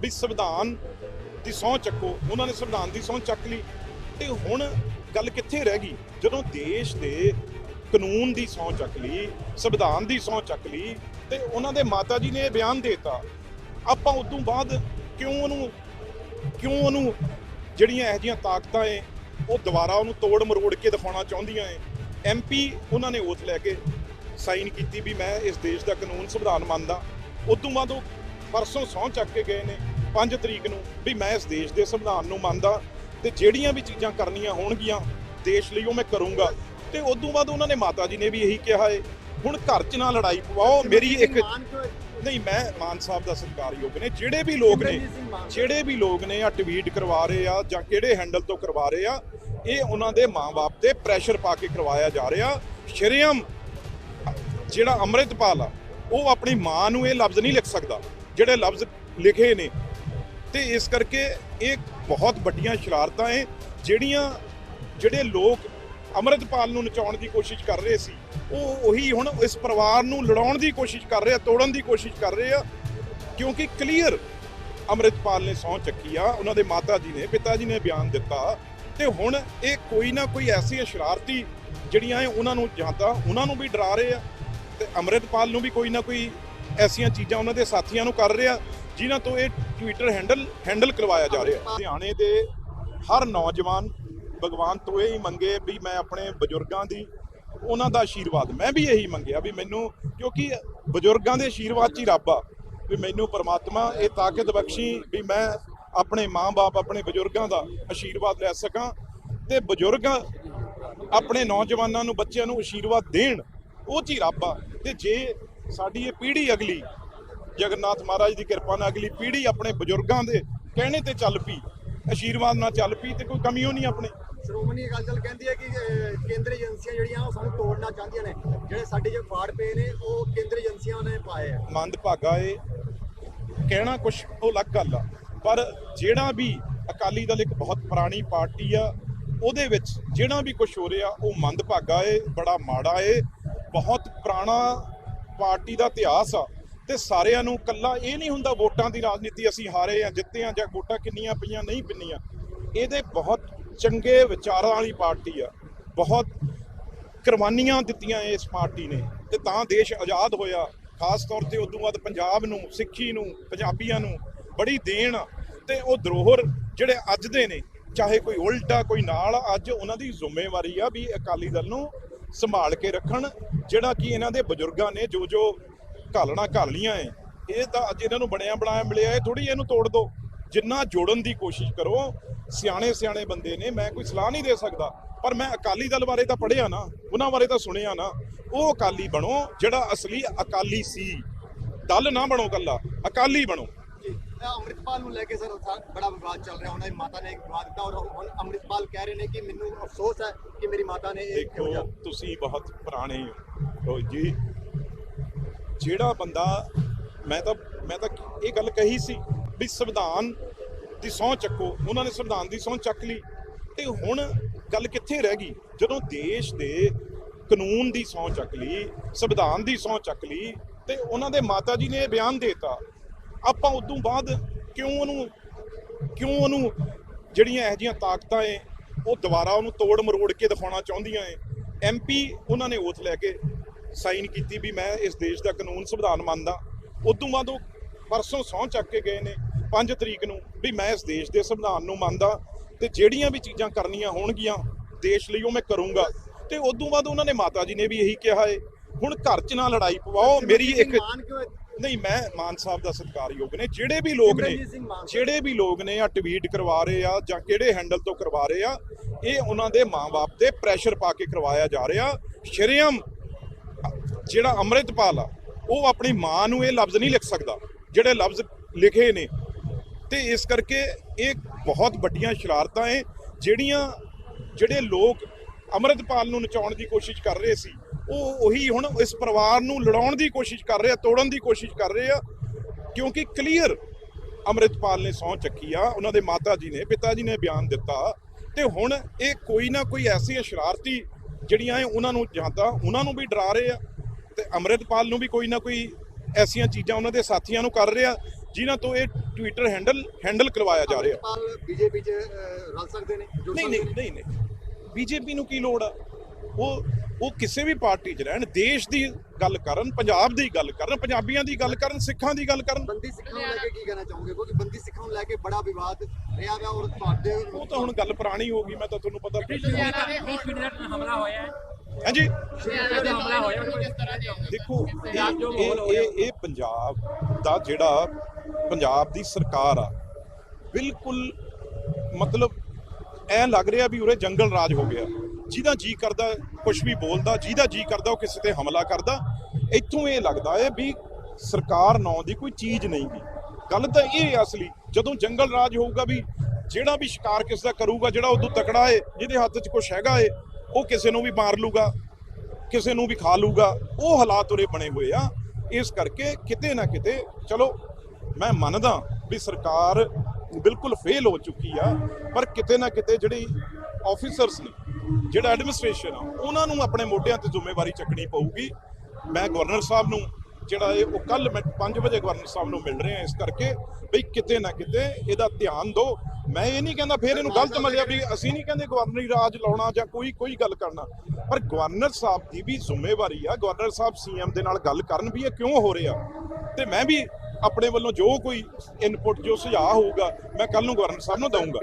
ਵੀ ਸੰਵਿਧਾਨ ਦੀ ਸਹੁੰ ਚੱਕੋ, ਉਹਨਾਂ ਨੇ ਸੰਵਿਧਾਨ ਦੀ ਸਹੁੰ ਚੱਕ ਲਈ। ਤੇ ਹੁਣ ਗੱਲ ਕਿੱਥੇ ਰਹਿ ਗਈ? ਜਦੋਂ ਦੇਸ਼ ਦੇ ਕਾਨੂੰਨ ਦੀ ਸਹੁੰ ਚੱਕ ਲਈ, ਸੰਵਿਧਾਨ ਦੀ ਸਹੁੰ ਚੱਕ ਲਈ, ਤੇ ਉਹਨਾਂ ਦੇ ਮਾਤਾ ਜੀ ਨੇ ਇਹ ਬਿਆਨ ਦੇਤਾ, ਆਪਾਂ ਉਦੋਂ ਬਾਅਦ ਕਿਉਂ ਉਹਨੂੰ ਕਿਉਂ ਉਹਨੂੰ ਜਿਹੜੀਆਂ ਇਹੋ ਜਿਹੀਆਂ ਤਾਕਤਾਂ ਏ ਉਹ ਦੁਬਾਰਾ ਉਹਨੂੰ ਤੋੜ ਮਰੋੜ ਕੇ ਦਿਖਾਉਣਾ ਚਾਹੁੰਦੀਆਂ ਏ ਐਮਪੀ ਉਹਨਾਂ ਨੇ ਓਥ ਲੈ ਕੇ ਸਾਈਨ ਕੀਤੀ ਵੀ ਮੈਂ ਇਸ ਦੇਸ਼ ਦਾ ਕਾਨੂੰਨ ਸੰਵਿਧਾਨ ਮੰਨਦਾ। ਉਦੋਂ ਬਾਅਦ ਉਹ ਪਰਸੋਂ ਸਹੁੰ ਚੱਕ ਕੇ ਗਏ ਨੇ। 5 ਤਰੀਕ ਨੂੰ ਵੀ ਮੈਂ ਇਸ ਦੇਸ਼ ਦੇ ਸੰਵਿਧਾਨ ਨੂੰ ਮੰਨਦਾ ਤੇ ਜਿਹੜੀਆਂ ਵੀ ਚੀਜ਼ਾਂ ਕਰਨੀਆਂ ਹੋਣਗੀਆਂ ਦੇਸ਼ ਲਈ ਉਹ ਮੈਂ ਕਰੂੰਗਾ। ਤੇ ਉਦੋਂ ਬਾਅਦ ਉਹਨਾਂ ਨੇ ਮਾਤਾ ਜੀ ਨੇ ਵੀ ਇਹੀ ਕਿਹਾ ਏ ਹੁਣ ਘਰ 'ਚ ਨਾ ਲੜਾਈ ਪਵਾਓ ਮੇਰੀ ਇੱਕ ਨਹੀਂ ਮੈਂ ਮਾਨ ਸਾਹਿਬ ਦਾ ਸਤਿਕਾਰਯੋਗ ਨੇ। ਜਿਹੜੇ ਵੀ ਲੋਕ ਨੇ ਜਿਹੜੇ ਵੀ ਲੋਕ ਨੇ ਆ ਟਵੀਟ ਕਰਵਾ ਰਹੇ ਆ ਜਾਂ ਕਿਹੜੇ ਹੈਂਡਲ ਤੋਂ ਕਰਵਾ ਰਹੇ ਆ ਇਹ ਉਹਨਾਂ ਦੇ ਮਾਪੇ ਤੇ ਪ੍ਰੈਸ਼ਰ ਪਾ ਕੇ ਕਰਵਾਇਆ ਜਾ ਰਿਹਾ। ਸ਼ਰੀਅਮ ਜਿਹੜਾ ਅੰਮ੍ਰਿਤਪਾਲ ਆ ਉਹ ਆਪਣੀ ਮਾਂ ਨੂੰ ਇਹ ਲਫ਼ਜ਼ ਨਹੀਂ ਲਿਖ ਸਕਦਾ। ਜਿਹੜੇ ਲਫ਼ਜ਼ ਲਿਖੇ ਨੇ ਤੇ ਇਸ ਕਰਕੇ ਇਹ ਬਹੁਤ ਵੱਡੀਆਂ ਸ਼ਰਾਰਤਾਂ ਏ ਜਿਹੜੀਆਂ ਜਿਹੜੇ ਲੋਕ ਅੰਮ੍ਰਿਤਪਾਲ ਨੂੰ ਨਚਾਉਣ ਦੀ ਕੋਸ਼ਿਸ਼ ਕਰ ਰਹੇ ਸੀ, ਉਹ ਉਹੀ ਹੁਣ ਇਸ ਪਰਿਵਾਰ ਨੂੰ ਲੜਾਉਣ ਦੀ ਕੋਸ਼ਿਸ਼ ਕਰ ਰਹੇ ਆ, ਤੋੜਨ ਦੀ ਕੋਸ਼ਿਸ਼ ਕਰ ਰਹੇ ਆ, ਕਿਉਂਕਿ ਕਲੀਅਰ ਅੰਮ੍ਰਿਤਪਾਲ ਨੇ ਸਹੁੰ ਚੱਕੀ ਆ, ਉਹਨਾਂ ਦੇ ਮਾਤਾ ਜੀ ਨੇ, ਪਿਤਾ ਜੀ ਨੇ ਬਿਆਨ ਦਿੱਤਾ, ਤੇ ਹੁਣ ਇਹ ਕੋਈ ਨਾ ਕੋਈ ਐਸੀ ਸ਼ਰਾਰਤੀ ਜਿਹੜੀਆਂ ਇਹ ਉਹਨਾਂ ਨੂੰ ਜਾਂਦਾ ਉਹਨਾਂ ਨੂੰ ਵੀ ਡਰਾ ਰਹੇ ਆ, ਤੇ ਅੰਮ੍ਰਿਤਪਾਲ ਨੂੰ ਵੀ ਕੋਈ ਨਾ ਕੋਈ ਐਸੀਆਂ ਚੀਜ਼ਾਂ ਉਹਨਾਂ ਦੇ ਸਾਥੀਆਂ ਨੂੰ ਕਰ ਰਿਹਾ, ਜਿਨ੍ਹਾਂ ਤੋਂ ਇਹ ਟਵਿੱਟਰ ਹੈਂਡਲ ਹੈਂਡਲ ਕਰਵਾਇਆ ਜਾ ਰਿਹਾ। ਲੁਧਿਆਣੇ ਦੇ ਹਰ ਨੌਜਵਾਨ ਭਗਵਾਨ ਤੋਂ ਇਹ ਹੀ ਮੰਗੇ ਵੀ ਮੈਂ ਆਪਣੇ ਬਜ਼ੁਰਗਾਂ ਦੀ ਉਹਨਾਂ ਦਾ ਆਸ਼ੀਰਵਾਦ ਮੈਂ ਵੀ ਇਹੀ ਮੰਗਿਆ ਵੀ ਮੈਨੂੰ, ਕਿਉਂਕਿ ਬਜ਼ੁਰਗਾਂ ਦੇ ਆਸ਼ੀਰਵਾਦ 'ਚ ਹੀ ਰੱਬ ਆ, ਵੀ ਮੈਨੂੰ ਪਰਮਾਤਮਾ ਇਹ ਤਾਕਤ ਬਖਸ਼ੀ ਵੀ ਮੈਂ ਆਪਣੇ ਮਾਂ-ਬਾਪ, ਆਪਣੇ ਬਜ਼ੁਰਗਾਂ ਦਾ ਆਸ਼ੀਰਵਾਦ ਲੈ ਸਕਾਂ ਤੇ ਬਜ਼ੁਰਗ ਆਪਣੇ ਨੌਜਵਾਨਾਂ ਨੂੰ, ਬੱਚਿਆਂ ਨੂੰ ਆਸ਼ੀਰਵਾਦ ਦੇਣ, ਉਹ 'ਚ ਹੀ ਰੱਬ ਆ। ਤੇ ਜੇ ਸਾਡੀ ਇਹ ਪੀੜ੍ਹੀ ਅਗਲੀ ਜਗਨਨਾਥ ਮਹਾਰਾਜ ਦੀ ਕਿਰਪਾ ਨਾਲ ਅਗਲੀ ਪੀੜ੍ਹੀ ਆਪਣੇ ਬਜ਼ੁਰਗਾਂ ਦੇ ਕਹਿਣੇ ਤੇ ਚੱਲ ਪਈ ਆਸ਼ੀਰਵਾਦ ਨਾਲ ਚੱਲ ਪਈ ਤੇ ਕੋਈ ਕਮੀ ਉਹ ਨਹੀਂ ਆਪਣੇ। ਸ਼੍ਰੋਮਣੀ ਅਕਾਲੀ ਦਲ ਕਹਿੰਦੀ ਹੈ ਕਿ ਕੇਂਦਰੀ ਏਜੰਸੀਆਂ ਜਿਹੜੀਆਂ ਉਹ ਸਾਨੂੰ ਤੋੜਨਾ ਚਾਹੁੰਦੀਆਂ ਨੇ। ਜਿਹੜੇ ਸਾਡੇ ਜੋ ਫਾੜ ਪਏ ਨੇ ਉਹ ਕੇਂਦਰੀ ਏਜੰਸੀਆਂ ਨੇ ਪਾਏ ਆ। ਮੰਦ ਭਾਗਾ ਏ ਕਹਿਣਾ ਕੁਛ ਉਹ ਅਲੱਗ ਗੱਲ ਆ ਪਰ ਜਿਹੜਾ ਵੀ ਅਕਾਲੀ ਦਲ ਇੱਕ ਬਹੁਤ ਪੁਰਾਣੀ ਪਾਰਟੀ ਆ ਉਹਦੇ ਵਿੱਚ ਜਿਹੜਾ ਵੀ ਕੁਝ ਹੋ ਰਿਹਾ ਉਹ ਮੰਦ ਭਾਗਾ ਏ ਬੜਾ ਮਾੜਾ ਏ ਬਹੁਤ ਪੁਰਾਣਾ ਪਾਰਟੀ ਦਾ ਇਤਿਹਾਸ ਆ ਤੇ ਸਾਰਿਆਂ ਨੂੰ ਕੱਲਾ ਇਹ ਨਹੀਂ ਹੁੰਦਾ ਵੋਟਾਂ ਦੀ ਰਾਜਨੀਤੀ ਅਸੀਂ ਹਾਰੇ ਆ ਜਿੱਤੇ ਆ ਜਾਂ ਵੋਟਾਂ ਕਿੰਨੀਆਂ ਪਈਆਂ ਨਹੀਂ ਪਿੰਨੀਆਂ। ਇਹਦੇ ਬਹੁਤ ਚੰਗੇ ਵਿਚਾਰਾਂ ਵਾਲੀ ਪਾਰਟੀ ਆ। ਬਹੁਤ ਕੁਰਬਾਨੀਆਂ ਦਿੱਤੀਆਂ ਇਸ ਪਾਰਟੀ ਨੇ ਤੇ ਤਾਂ ਦੇਸ਼ ਆਜ਼ਾਦ ਹੋਇਆ। ਖਾਸ ਤੌਰ ਤੇ ਉਦੋਂ ਬਾਅਦ ਪੰਜਾਬ ਨੂੰ ਸਿੱਖੀ ਨੂੰ ਪੰਜਾਬੀਆਂ ਨੂੰ ਬੜੀ ਦੇਣ ਆ ਤੇ ਉਹ ਧਰੋਹਰ ਜਿਹੜੇ ਅੱਜ ਦੇ ਨੇ ਚਾਹੇ ਕੋਈ ਉਲਟਾ ਕੋਈ ਨਾਲ ਆ, ਅੱਜ ਉਹਨਾਂ ਦੀ ਜ਼ਿੰਮੇਵਾਰੀ ਆ ਵੀ ਅਕਾਲੀ ਦਲ ਨੂੰ ਸੰਭਾਲ ਕੇ ਰੱਖਣ, ਜਿਹੜਾ ਕਿ ਇਹਨਾਂ ਦੇ ਬਜ਼ੁਰਗਾਂ ਨੇ ਜੋ ਜੋ ਘਾਲਣਾ ਘਾਲੀਆਂ ਏ ਇਹ ਤਾਂ ਅੱਜ ਇਹਨਾਂ ਨੂੰ ਬਣਿਆ ਬਣਾਇਆ ਮਿਲਿਆ ਇਹ ਥੋੜੀ ਇਹਨੂੰ ਤੋੜ ਦੋ। ਜਿੰਨਾ ਜੋੜਨ ਦੀ ਕੋਸ਼ਿਸ਼ ਕਰੋ, ਸਿਆਣੇ ਸਿਆਣੇ ਬੰਦੇ ਨੇ, ਮੈਂ ਕੋਈ ਸਲਾਹ ਨਹੀਂ ਦੇ ਸਕਦਾ। ਪਰ ਮੈਂ ਅਕਾਲੀ ਦਲ ਬਾਰੇ ਤਾਂ ਪੜ੍ਹਿਆ ਨਾ, ਉਹਨਾਂ ਬਾਰੇ ਤਾਂ ਸੁਣਿਆ ਨਾ। ਉਹ ਅਕਾਲੀ ਬਣੋ, ਜਿਹੜਾ ਅਸਲੀ ਅਕਾਲੀ ਸੀ। ਦਲ ਨਾ ਬਣੋ ਕੱਲਾ ਅਕਾਲੀ ਬਣੋ। ਅੰਮ੍ਰਿਤਪਾਲ ਨੂੰ ਲੈ ਕੇ ਸਰ ਸਾ- ਬੜਾ ਵਿਵਾਦ ਚੱਲ ਰਿਹਾ। ਉਹਨਾਂ ਦੀ ਮਾਤਾ ਨੇ ਇੱਕ ਵਿਵਾਦ ਦਿੱਤਾ ਔਰ ਹੁਣ ਅੰਮ੍ਰਿਤਪਾਲ ਕਹਿ ਰਹੇ ਨੇ ਕਿ ਮੈਨੂੰ ਅਫਸੋਸ ਹੈ ਕਿ ਮੇਰੀ ਮਾਤਾ ਨੇ ਇਹ ਕਿਹੋ ਜਿਹਾ ਤੁਸੀਂ ਬਹੁਤ ਪੁਰਾਣੇ ਹੋ ਜੀ ਜਿਹੜਾ ਬੰਦਾ ਮੈਂ ਤਾਂ ਮੈਂ ਤਾਂ ਇਹ ਗੱਲ ਕਹੀ ਸੀ ਵੀ ਸੰਵਿਧਾਨ ਦੀ ਸਹੁੰ ਚੱਕੋ। ਉਹਨਾਂ ਨੇ ਸੰਵਿਧਾਨ ਦੀ ਸਹੁੰ ਚੱਕ ਲਈ। ਤੇ ਹੁਣ ਗੱਲ ਕਿੱਥੇ ਰਹਿ ਗਈ? ਜਦੋਂ ਦੇਸ਼ ਦੇ ਕਾਨੂੰਨ ਦੀ ਸਹੁੰ ਚੱਕ ਲਈ ਸੰਵਿਧਾਨ ਦੀ ਸਹੁੰ ਚੱਕ ਲਈ ਤੇ ਉਹਨਾਂ ਦੇ ਮਾਤਾ ਜੀ ਨੇ ਇਹ ਬਿਆਨ ਦੇਤਾ। ਆਪਾਂ ਉਦੋਂ ਬਾਅਦ ਕਿਉਂ ਉਹਨੂੰ ਕਿਉਂ ਉਹਨੂੰ ਜਿਹੜੀਆਂ ਇਹੋ ਜਿਹੀਆਂ ਤਾਕਤਾਂ ਏ, ਉਹ ਦੁਬਾਰਾ ਉਹਨੂੰ ਤੋੜ ਮਰੋੜ ਕੇ ਦਿਖਾਉਣਾ ਚਾਹੁੰਦੀਆਂ ਏ। ਐਮਪੀ ਉਹਨਾਂ ਨੇ ਓਥ ਲੈ ਕੇ ਸਾਈਨ ਕੀਤੀ ਵੀ ਮੈਂ ਇਸ ਦੇਸ਼ ਦਾ ਕਾਨੂੰਨ ਸੰਵਿਧਾਨ ਮੰਨਦਾ। ਉਦੋਂ ਬਾਅਦ ਉਹ ਪਰਸੋਂ ਸਹੁੰ ਚੱਕ ਕੇ ਗਏ ਨੇ 5 ਤਰੀਕ ਨੂੰ ਵੀ ਮੈਂ ਇਸ ਦੇਸ਼ ਦੇ ਸੰਵਿਧਾਨ ਨੂੰ ਮੰਨਦਾ ਤੇ ਜਿਹੜੀਆਂ ਵੀ ਚੀਜ਼ਾਂ ਕਰਨੀਆਂ ਹੋਣਗੀਆਂ ਦੇਸ਼ ਲਈ ਉਹ ਮੈਂ ਕਰੂੰਗਾ। ਤੇ ਉਦੋਂ ਬਾਅਦ ਉਹਨਾਂ ਨੇ ਮਾਤਾ ਜੀ ਨੇ ਵੀ ਇਹੀ ਕਿਹਾ ਏ, ਹੁਣ ਘਰ 'ਚ ਨਾ ਲੜਾਈ ਪਵਾਓ, ਮੇਰੀ ਇੱਕ ਨਹੀਂ ਮੈਂ ਮਾਨ ਸਾਹਿਬ ਦਾ ਸਤਿਕਾਰਯੋਗ ਨੇ। ਜਿਹੜੇ ਵੀ ਲੋਕ ਨੇ। ਜਿਹੜੇ ਵੀ ਲੋਕ ਨੇ ਆ ਟਵੀਟ ਕਰਵਾ ਰਹੇ ਆ ਜਾਂ ਕਿਹੜੇ ਹੈਂਡਲ ਤੋਂ ਕਰਵਾ ਰਹੇ ਆ ਇਹ ਉਹਨਾਂ ਦੇ ਮਾਪੇ ਤੇ ਪ੍ਰੈਸ਼ਰ ਪਾ ਕੇ ਕਰਵਾਇਆ ਜਾ ਰਿਹਾ। ਸ਼ਰੀਅਮ ਜਿਹੜਾ ਅੰਮ੍ਰਿਤਪਾਲ ਆ ਉਹ ਆਪਣੀ ਮਾਂ ਨੂੰ ਇਹ ਲਫ਼ਜ਼ ਨਹੀਂ ਲਿਖ ਸਕਦਾ। ਜਿਹੜੇ ਲਫ਼ਜ਼ ਲਿਖੇ ਨੇ ਤੇ ਇਸ ਕਰਕੇ ਇਹ ਬਹੁਤ ਵੱਡੀਆਂ ਸ਼ਰਾਰਤਾਂ ਏ ਜਿਹੜੀਆਂ ਜਿਹੜੇ ਲੋਕ ਅੰਮ੍ਰਿਤਪਾਲ ਨੂੰ ਨਚਾਉਣ ਦੀ ਕੋਸ਼ਿਸ਼ ਕਰ ਰਹੇ ਸੀ। ਉਹ ਉਹੀ ਹੁਣ ਇਸ ਪਰਿਵਾਰ ਨੂੰ ਲੜਾਉਣ ਦੀ ਕੋਸ਼ਿਸ਼ ਕਰ ਰਹੇ ਆ ਤੋੜਨ ਦੀ ਕੋਸ਼ਿਸ਼ ਕਰ ਰਹੇ ਆ ਕਿਉਂਕਿ ਕਲੀਅਰ ਅੰਮ੍ਰਿਤਪਾਲ ਨੇ ਸਹੁੰ ਚੱਕੀ ਆ ਉਹਨਾਂ ਦੇ ਮਾਤਾ ਜੀ ਨੇ ਪਿਤਾ ਜੀ ਨੇ ਬਿਆਨ ਦਿੱਤਾ ਤੇ ਹੁਣ ਇਹ ਕੋਈ ਨਾ ਕੋਈ ਐਸੀ ਸ਼ਰਾਰਤੀ ਜਿਹੜੀਆਂ ਉਹਨਾਂ ਨੂੰ ਜਾਂ ਤਾਂ ਉਹਨਾਂ ਨੂੰ ਵੀ ਡਰਾ ਰਹੇ ਆ ਤੇ ਅੰਮ੍ਰਿਤਪਾਲ ਨੂੰ ਵੀ ਕੋਈ ਨਾ ਕੋਈ ਐਸੀਆਂ ਚੀਜ਼ਾਂ ਉਹਨਾਂ ਦੇ ਸਾਥੀਆਂ ਨੂੰ ਕਰ ਰਿਹਾ ਜਿਨ੍ਹਾਂ ਤੋਂ ਇਹ ਟਵਿੱਟਰ ਹੈਂਡਲ ਹੈਂਡਲ ਕਰਵਾਇਆ ਜਾ ਰਿਹਾ। ਅਮਰਿਤਪਾਲ ਬੀਜੇਪੀ 'ਚ ਰਲ ਸਕਦੇ ਨੇ? ਨਹੀਂ? ਨਹੀਂ ਨਹੀਂ ਬੀਜੇਪੀ ਨੂੰ ਕੀ ਲੋੜ ਆ? ਉਹ ਉਹ ਕਿਸੇ ਵੀ ਪਾਰਟੀ 'ਚ ਰਹਿਣ ਦੇਸ਼ ਦੀ ਗੱਲ ਕਰਨ ਪੰਜਾਬ ਦੀ ਗੱਲ ਕਰਨ ਪੰਜਾਬੀਆਂ ਦੀ ਗੱਲ ਕਰਨ ਸਿੱਖਾਂ ਦੀ ਗੱਲ ਕਰਨ। ਬੰਦੀ ਸਿੱਖਾਂ ਨੂੰ ਲੈ ਕੇ ਕੀ ਕਹਿਣਾ ਚਾਹੋਗੇ? ਕਿਉਂਕਿ ਬੰਦੀ ਸਿੱਖਾਂ ਨੂੰ ਲੈ ਕੇ ਬੜਾ ਵਿਵਾਦ ਰਿਹਾ ਹੈ ਔਰ ਤੁਹਾਡੇ ਉਹ ਤਾਂ ਹੁਣ ਗੱਲ ਪੁਰਾਣੀ ਹੋ ਗਈ ਮੈਂ ਤਾਂ ਤੁਹਾਨੂੰ ਪਤਾ ਲੁਧਿਆਣਾ ਤੇ ਹਮਲਾ ਹੋਇਆ ਹੈ। ਹਾਂਜੀ? ਲੁਧਿਆਣਾ ਤੇ ਹਮਲਾ ਹੋਇਆ। ਦੇਖੋ ਇਹ- ਇਹ ਪੰਜਾਬ ਦਾ ਜਿਹੜਾ ਪੰਜਾਬ ਦੀ ਸਰਕਾਰ ਆ ਬਿਲਕੁਲ ਮਤਲਬ ਐ ਲੱਗ ਰਿਹਾ ਵੀ ਉਰੇ ਜੰਗਲ ਰਾਜ ਹੋ ਗਿਆ। ਜਿਹਦਾ ਜੀ ਕਰਦਾ ਕੁਝ ਵੀ ਬੋਲਦਾ, ਜਿਹਦਾ ਜੀ ਕਰਦਾ, ਉਹ ਕਿਸੇ ਤੇ ਹਮਲਾ ਕਰਦਾ। ਇੱਥੋਂ ਇਹ ਲੱਗਦਾ ਹੈ ਵੀ ਸਰਕਾਰ ਨਾਂ ਦੀ ਕੋਈ ਚੀਜ਼ ਨਹੀਂ ਗੀ। ਗੱਲ ਤਾਂ ਇਹ ਹੈ ਅਸਲੀ, ਜਦੋਂ ਜੰਗਲ ਰਾਜ ਹੋਊਗਾ ਵੀ ਜਿਹੜਾ ਵੀ ਸ਼ਿਕਾਰ ਕਿਸ ਦਾ ਕਰੂਗਾ, ਜਿਹੜਾ ਉਦੋਂ ਤਕੜਾ ਏ ਜਿਹਦੇ ਹੱਥ 'ਚ ਕੁਝ ਹੈਗਾ ਏ ਉਹ ਕਿਸੇ ਨੂੰ ਵੀ ਮਾਰ ਲੂਗਾ, ਕਿਸੇ ਨੂੰ ਵੀ ਖਾ ਲੂਗਾ, ਉਹ ਹਾਲਾਤ ਉਰੇ ਬਣੇ ਹੋਏ ਆ। ਇਸ ਕਰਕੇ ਕਿਤੇ ਨਾ ਕਿਤੇ, ਚਲੋ, ਮੈਂ ਮੰਨਦਾ ਵੀ ਸਰਕਾਰ ਬਿਲਕੁਲ ਫੇਲ ਹੋ ਚੁੱਕੀ ਆ, ਪਰ ਕਿਤੇ ਨਾ ਕਿਤੇ ਜਿਹੜੀ ਆਫੀਸਰਸ ਨੇ ਜਿਹੜਾ ਐਡਮਿਨਿਸਟ੍ਰੇਸ਼ਨ ਆ, ਉਹਨਾਂ ਨੂੰ ਆਪਣੇ ਮੋਢਿਆਂ ਤੇ ਜ਼ਿੰਮੇਵਾਰੀ ਚੱਕਣੀ ਪਊਗੀ। ਮੈਂ ਗਵਰਨਰ ਸਾਹਿਬ ਨੂੰ ਜਿਹੜਾ ਇਹ, ਉਹ ਕੱਲ ਮੈਂ 5 ਵਜੇ ਗਵਰਨਰ ਸਾਹਿਬ ਨੂੰ ਮਿਲ ਰਿਹਾ ਇਸ ਕਰਕੇ ਬਈ ਕਿਤੇ ਨਾ ਕਿਤੇ ਇਹਦਾ ਧਿਆਨ ਦਿਓ। ਮੈਂ ਇਹ ਨਹੀਂ ਕਹਿੰਦਾ ਫੇਰ ਇਹਨੂੰ ਗਲਤ ਮੰਨਿਆ ਵੀ ਅਸੀਂ ਨਹੀਂ ਕਹਿੰਦੇ ਗਵਰਨਰੀ ਰਾਜ ਲਾਉਣਾ ਜਾਂ ਕੋਈ ਕੋਈ ਗੱਲ ਕਰਨਾ। ਪਰ ਗਵਰਨਰ ਸਾਹਿਬ ਦੀ ਵੀ ਜ਼ਿੰਮੇਵਾਰੀ ਆ। ਗਵਰਨਰ ਸਾਹਿਬ ਸੀਐਮ ਦੇ ਨਾਲ ਗੱਲ ਕਰਨ ਵੀ ਇਹ ਕਿਉਂ ਹੋ ਰਿਹਾ? ਤੇ ਮੈਂ ਵੀ ਆਪਣੇ ਵੱਲੋਂ ਜੋ ਕੋਈ ਇਨਪੁਟ ਜੋ ਸੁਝਾਅ ਹੋਊਗਾ, ਮੈਂ ਕੱਲ ਨੂੰ ਗਵਰਨਰ ਸਾਹਿਬ ਨੂੰ ਦਊਂਗਾ।